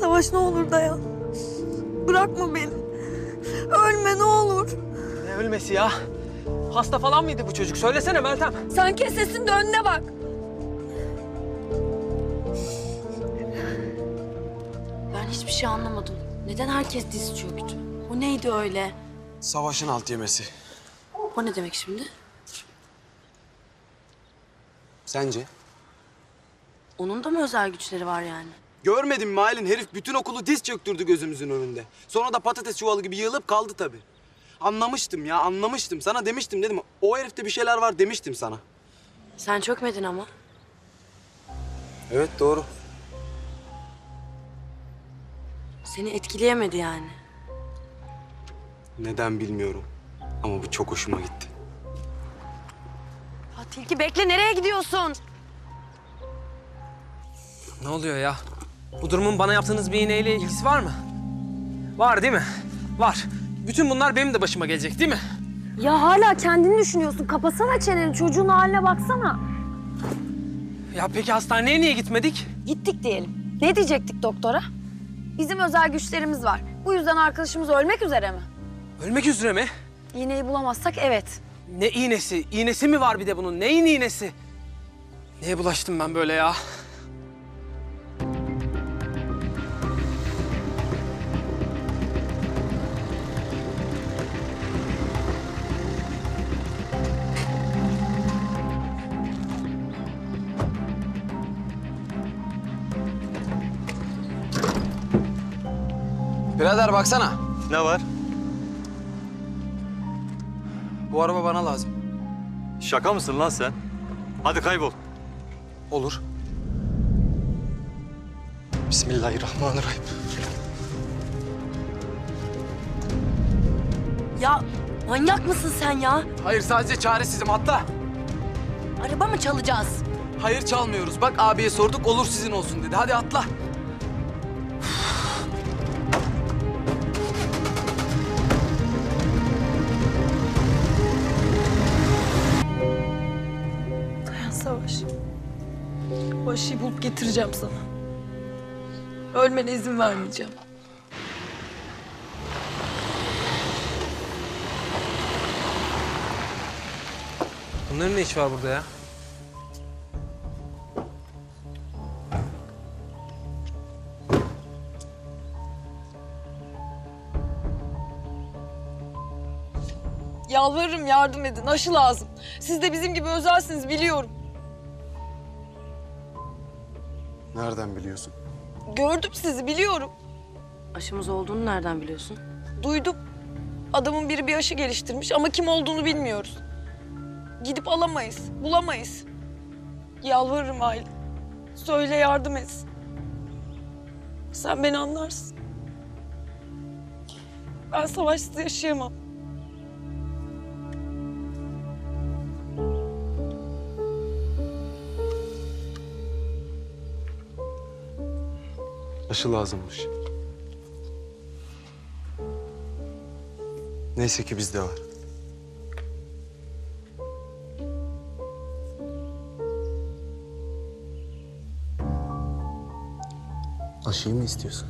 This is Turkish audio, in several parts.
Savaş ne olur dayan. Bırakma beni. Ölme ne olur. Ne ölmesi ya? Hasta falan mıydı bu çocuk? Söylesene Meltem. Sen kes sesini de önüne bak. Ben hiçbir şey anlamadım. Neden herkes diz çöktü? O neydi öyle? Savaşın alt yemesi. O ne demek şimdi? Sence? Onun da mı özel güçleri var yani? Görmedin mi Aylin? Herif bütün okulu diz çöktürdü gözümüzün önünde. Sonra da patates çuvalı gibi yığılıp kaldı tabii. Anlamıştım ya, anlamıştım. Sana demiştim dedim. O herifte bir şeyler var demiştim sana. Sen çökmedin ama. Evet, doğru. Seni etkileyemedi yani. Neden bilmiyorum. Ama bu çok hoşuma gitti. Tilki bekle nereye gidiyorsun? Ne oluyor ya? Bu durumun bana yaptığınız bir iğneyle ilgisi var mı? Var değil mi? Var. Bütün bunlar benim de başıma gelecek değil mi? Ya hala kendini düşünüyorsun. Kapasana çeneni. Çocuğun haline baksana. Ya peki hastaneye niye gitmedik? Gittik diyelim. Ne diyecektik doktora? Bizim özel güçlerimiz var. Bu yüzden arkadaşımız ölmek üzere mi? Ölmek üzere mi? İğneyi bulamazsak evet. Ne iğnesi? İğnesi mi var bir de bunun? Neyin iğnesi? Neye bulaştım ben böyle ya? Birader baksana. Ne var? Bu araba bana lazım. Şaka mısın lan sen? Hadi kaybol. Olur. Bismillahirrahmanirrahim. Ya manyak mısın sen ya? Hayır, sadece çaresizim. Atla. Araba mı çalacağız? Hayır çalmıyoruz. Bak abiye sorduk, olur sizin olsun dedi. Hadi atla. O aşıyı bulup getireceğim sana. Ölmene izin vermeyeceğim. Bunların ne işi var burada ya? Yalvarırım yardım edin. Aşı lazım. Siz de bizim gibi özelsiniz biliyorum. Nereden biliyorsun? Gördüm sizi biliyorum. Aşımız olduğunu nereden biliyorsun? Duydum. Adamın biri bir aşı geliştirmiş ama kim olduğunu bilmiyoruz. Gidip alamayız, bulamayız. Yalvarırım Aylin. Söyle yardım etsin. Sen beni anlarsın. Ben savaşsız yaşayamam. Aşı lazımmış. Neyse ki bizde var. Aşıyı mı istiyorsun?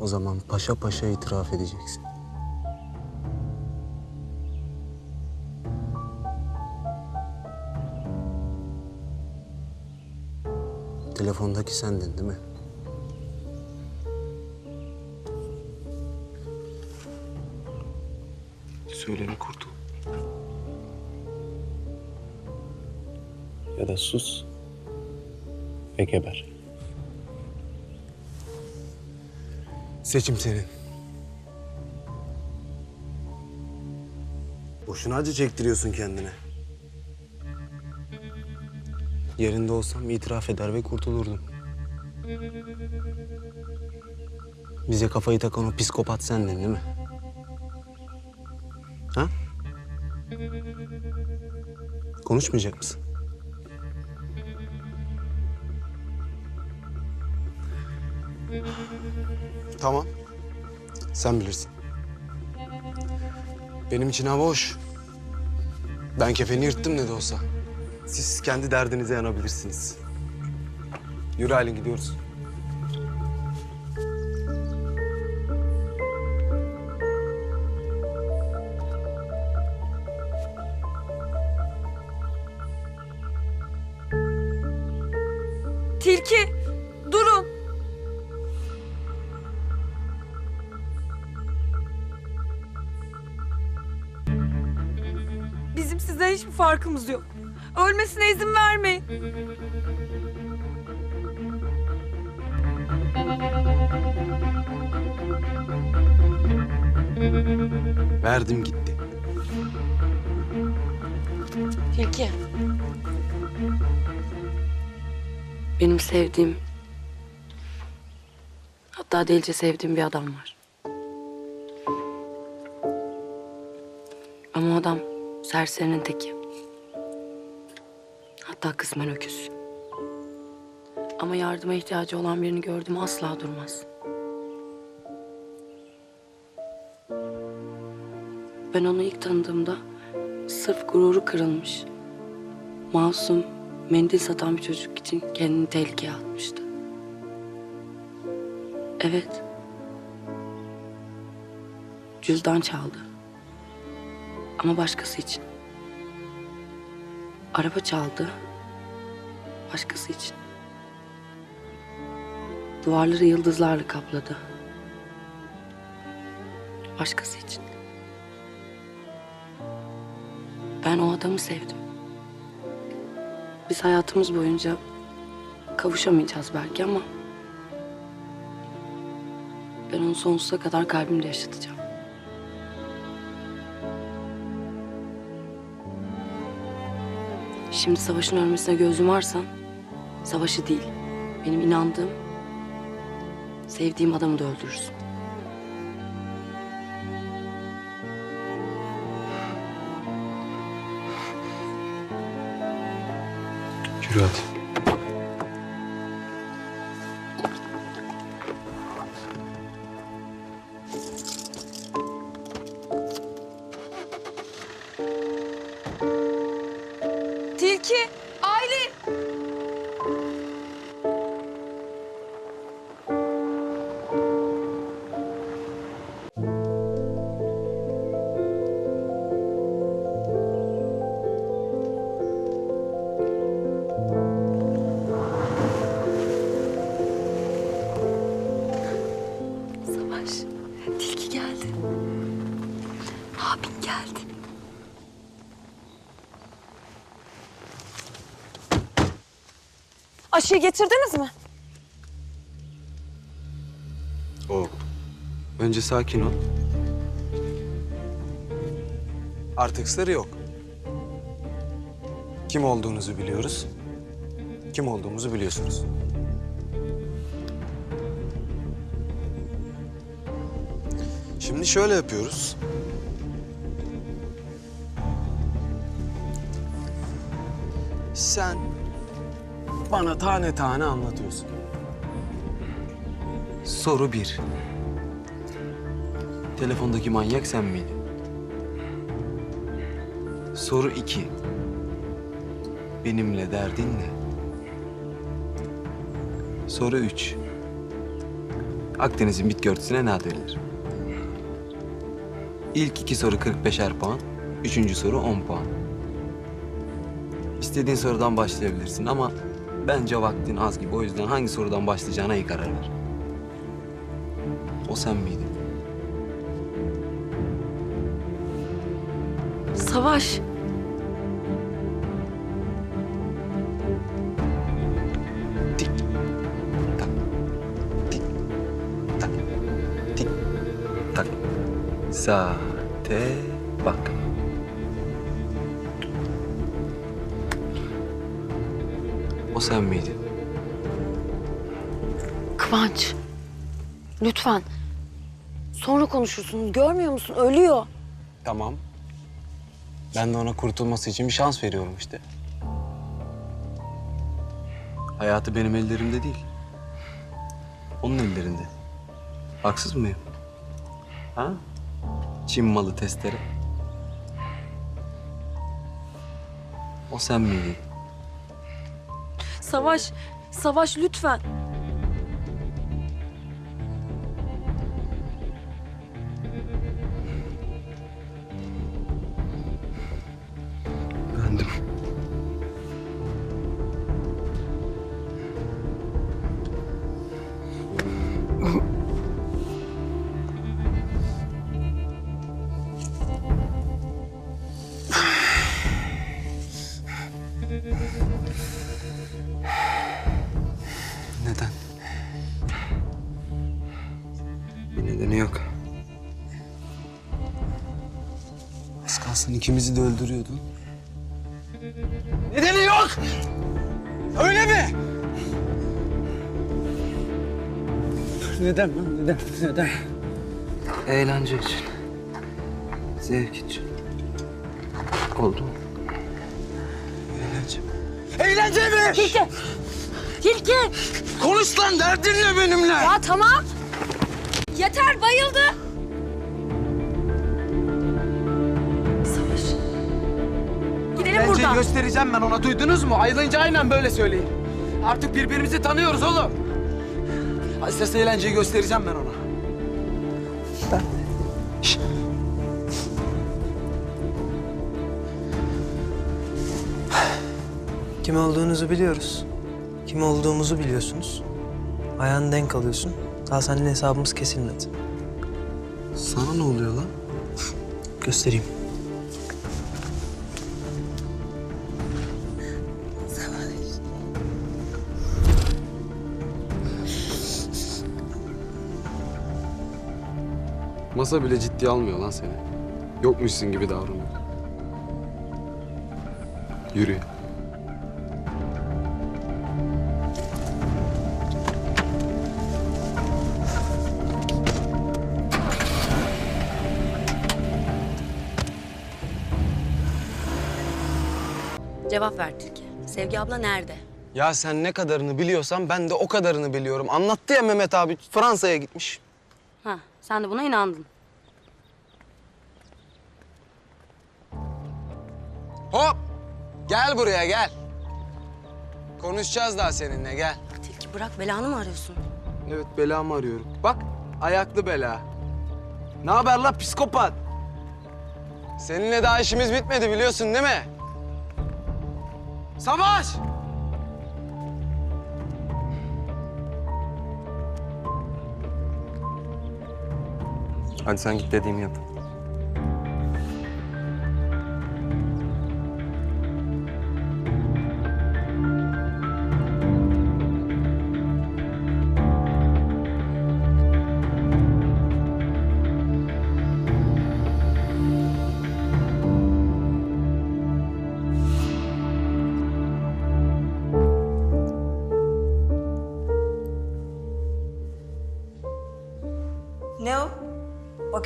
O zaman paşa paşa itiraf edeceksin. Telefondaki sendin değil mi? Söyleme kurtul. Ya da sus ve geber. Seçim senin. Boşuna acı çektiriyorsun kendine. Yerinde olsam itiraf eder ve kurtulurdum. Bize kafayı takan o psikopat sendin değil mi? Ha? Konuşmayacak mısın? Tamam. Sen bilirsin. Benim için hava hoş. Ben kefeni yırttım ne de olsa. Siz kendi derdinize yanabilirsiniz. Yürü Aylin gidiyoruz. Tilki, durun. Bizim sizden hiçbir farkımız yok. Ölmesine izin vermeyin. Verdim gitti. Tilki. Benim sevdiğim... Hatta delice sevdiğim bir adam var. Ama o adam serserinin teki. Hatta kısmen öküz. Ama yardıma ihtiyacı olan birini gördüm asla durmaz. Ben onu ilk tanıdığımda sırf gururu kırılmış. Masum, mendil satan bir çocuk için kendini tehlikeye atmıştı. Evet. Cüzdan çaldı. Ama başkası için. Araba çaldı. Başkası için. Duvarları yıldızlarla kapladı. Başkası için. Ben o adamı sevdim. Biz hayatımız boyunca kavuşamayacağız belki ama... Ben onu sonsuza kadar kalbimde yaşatacağım. Şimdi savaşın ölmesine göz yumarsan... Savaşı değil, benim inandığım... Sevdiğim adamı da öldürürsün. Yürü hadi. Aşıyı getirdiniz mi? O. Önce sakin ol. Artık sır yok. Kim olduğunuzu biliyoruz. Kim olduğumuzu biliyorsunuz. Şimdi şöyle yapıyoruz. Sen bana tane tane anlatıyorsun. Soru bir. Telefondaki manyak sen miydin? Soru iki. Benimle derdin ne? Soru üç. Akdeniz'in bitki örtüsüne ne ad verilir? İlk iki soru 45'er puan. Üçüncü soru 10 puan. İstediğin sorudan başlayabilirsin ama bence vaktin az gibi. O yüzden hangi sorudan başlayacağına iyi karar ver. O sen miydin? Savaş. Tik tak tik tak tik tak. Saate bak. O sen miydin? Kıvanç. Lütfen. Sonra konuşursunuz. Görmüyor musun? Ölüyor. Tamam. Ben de ona kurtulması için bir şans veriyorum işte. Hayatı benim ellerimde değil. Onun ellerinde. Haksız mıyım? Ha? Çin malı testere. O sen miydin? Savaş, Savaş lütfen. Bir nedeni yok. Az kalsın ikimizi de öldürüyordun. Nedeni yok. Öyle mi? Neden lan? Neden? Neden? Eğlence için. Zevk için. Oldu mu? Eğlence mi? Eğlence mi? Tilki! Tilki! Konuş lan derdin ne benimle? Ya tamam. Yeter bayıldı. Savaş. Gidelim Eğlenceyi buradan. göstereceğim ben ona. Duydunuz mu? Ayrılınca aynen böyle söyleyin. Artık birbirimizi tanıyoruz oğlum. Hadi ses eğlenceyi göstereceğim ben ona. Kim olduğunuzu biliyoruz. Kim olduğumuzu biliyorsunuz. Ayağını denk alıyorsun. Daha seninle hesabımız kesilmedi. Sana ne oluyor lan? Göstereyim. Masa bile ciddiye almıyor lan seni. Yokmuşsun gibi davranıyor. Yürü. Cevap ver Tilki. Sevgi abla nerede? Ya sen ne kadarını biliyorsan ben de o kadarını biliyorum. Anlattı ya Mehmet abi Fransa'ya gitmiş. Ha, sen de buna inandın. Hop! Gel buraya gel. Konuşacağız daha seninle gel. Tilki bırak belanı mı arıyorsun? Evet belamı arıyorum. Bak ayaklı bela. Ne haber la psikopat? Seninle daha işimiz bitmedi biliyorsun değil mi? Savaş! Hadi sen git dediğimi yap.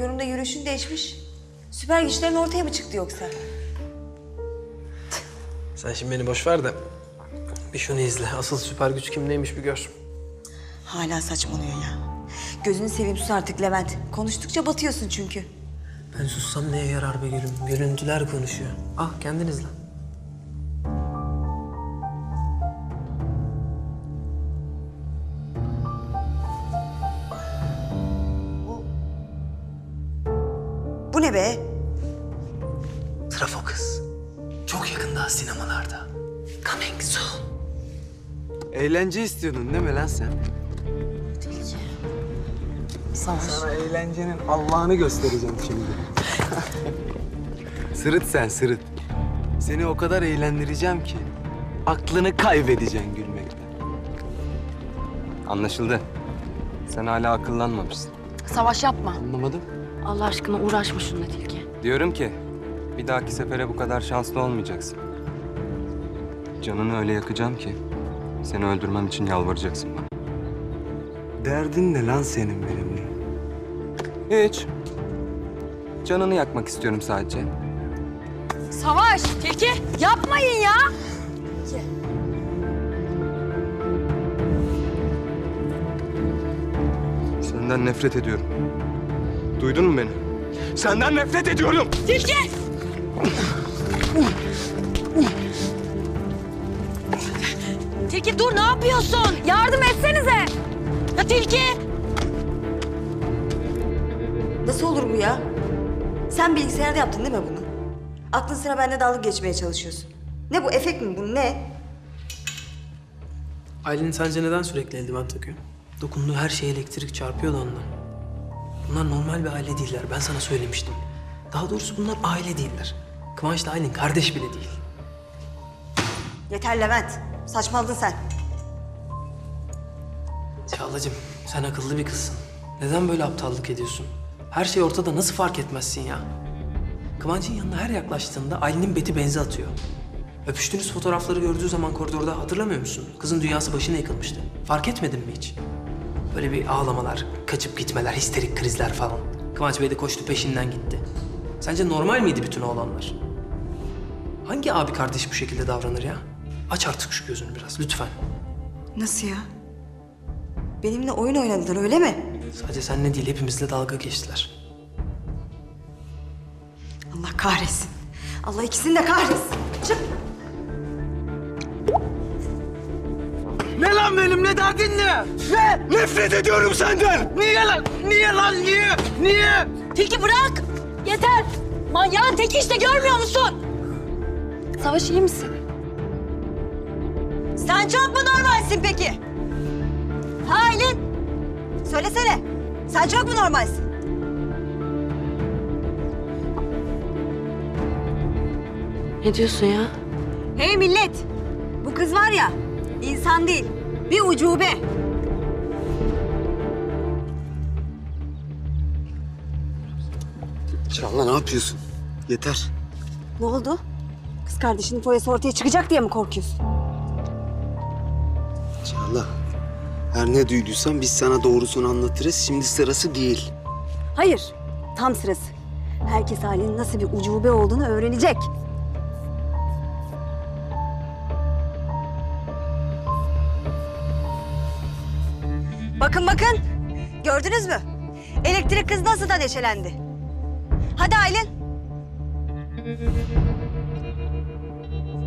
Bakıyorum da yürüyüşün değişmiş. Süper güçlerin ortaya mı çıktı yoksa? Sen şimdi beni boş ver de bir şunu izle. Asıl süper güç kim neymiş bir gör. Hala saçmalıyor ya. Gözünü seveyim sus artık Levent. Konuştukça batıyorsun çünkü. Ben sussam neye yarar be gülüm? Görüntüler konuşuyor. Ah kendin izle. Be? Trafo kız. Çok yakında sinemalarda. Coming soon. Eğlence istiyordun değil mi lan sen? Savaş. Sana eğlencenin Allah'ını göstereceğim şimdi. sırıt sen sırıt. Seni o kadar eğlendireceğim ki aklını kaybedeceksin gülmekten. Anlaşıldı. Sen hala akıllanmamışsın. Savaş yapma. Anlamadım. Allah aşkına uğraşma şununla Tilki. Diyorum ki bir dahaki sefere bu kadar şanslı olmayacaksın. Canını öyle yakacağım ki seni öldürmem için yalvaracaksın bana. Derdin ne lan senin benimle? Hiç. Canını yakmak istiyorum sadece. Savaş! Tilki! Yapmayın ya! Senden nefret ediyorum. Duydun mu beni? Senden nefret ediyorum. Tilki! Tilki! Tilki dur ne yapıyorsun? Yardım etsenize. Ya Tilki. Nasıl olur bu ya? Sen bilgisayarda yaptın değil mi bunu? Aklın sıra bende dalga geçmeye çalışıyorsun. Ne bu efekt mi bu ne? Aylin sence neden sürekli eldiven takıyor? Dokunduğu her şeye elektrik çarpıyor da ondan. Bunlar normal bir aile değiller. Ben sana söylemiştim. Daha doğrusu bunlar aile değiller. Kıvanç'la Aylin kardeş bile değil. Yeter Levent. Saçmaladın sen. Çağlacığım sen akıllı bir kızsın. Neden böyle aptallık ediyorsun? Her şey ortada nasıl fark etmezsin ya? Kıvanç'ın yanına her yaklaştığında Aylin'in beti benzi atıyor. Öpüştüğünüz fotoğrafları gördüğü zaman koridorda hatırlamıyor musun? Kızın dünyası başına yıkılmıştı. Fark etmedin mi hiç? Böyle bir ağlamalar, kaçıp gitmeler, histerik krizler falan. Kıvanç Bey de koştu peşinden gitti. Sence normal miydi bütün o olanlar? Hangi abi kardeş bu şekilde davranır ya? Aç artık şu gözünü biraz lütfen. Nasıl ya? Benimle oyun oynadılar öyle mi? Sadece seninle değil hepimizle dalga geçtiler. Allah kahretsin. Allah ikisini de kahretsin. Çık. Ne lan benimle derdin ne? Ne? Nefret ediyorum senden. Niye lan? Niye lan? Niye? Niye? Tilki bırak. Yeter. Manyağın teki işte görmüyor musun? Savaş iyi misin? Sen çok mu normalsin peki? Ha Aylin? Söylesene. Sen çok mu normalsin? Ne diyorsun ya? Hey millet. Bu kız var ya insan değil. Bir ucube. Çağla ne yapıyorsun? Yeter. Ne oldu? Kız kardeşinin foyası ortaya çıkacak diye mi korkuyorsun? Çağla. Her ne duyduysan biz sana doğrusunu anlatırız. Şimdi sırası değil. Hayır. Tam sırası. Herkes Aylin'in nasıl bir ucube olduğunu öğrenecek. Bakın bakın. Gördünüz mü? Elektrik kız nasıl da neşelendi. Hadi Aylin.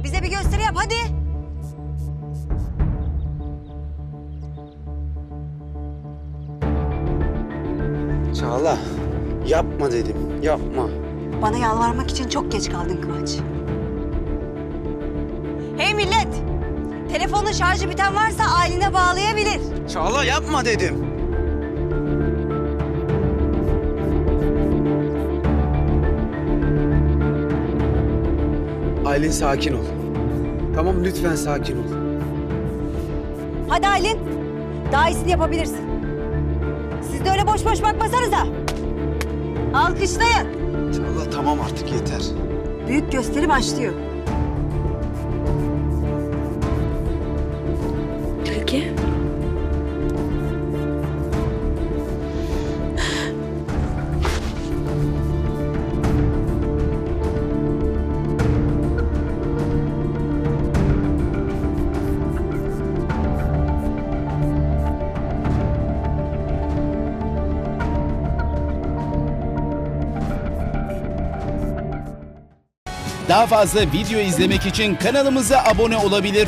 Bize bir gösteri yap hadi. Çağla. Yapma dedim. Yapma. Bana yalvarmak için çok geç kaldın Kıvanç. Hey millet! Telefonun şarjı biten varsa Aylin'e bağlayabilir. Çağla yapma dedim. Aylin sakin ol. Tamam lütfen sakin ol. Hadi Aylin, daha iyisini yapabilirsin. Siz de öyle boş boş bakmasanıza. Alkışlayın. Çağla tamam artık yeter. Büyük gösteri başlıyor. Tilki? Daha fazla video izlemek için kanalımıza abone olabilir.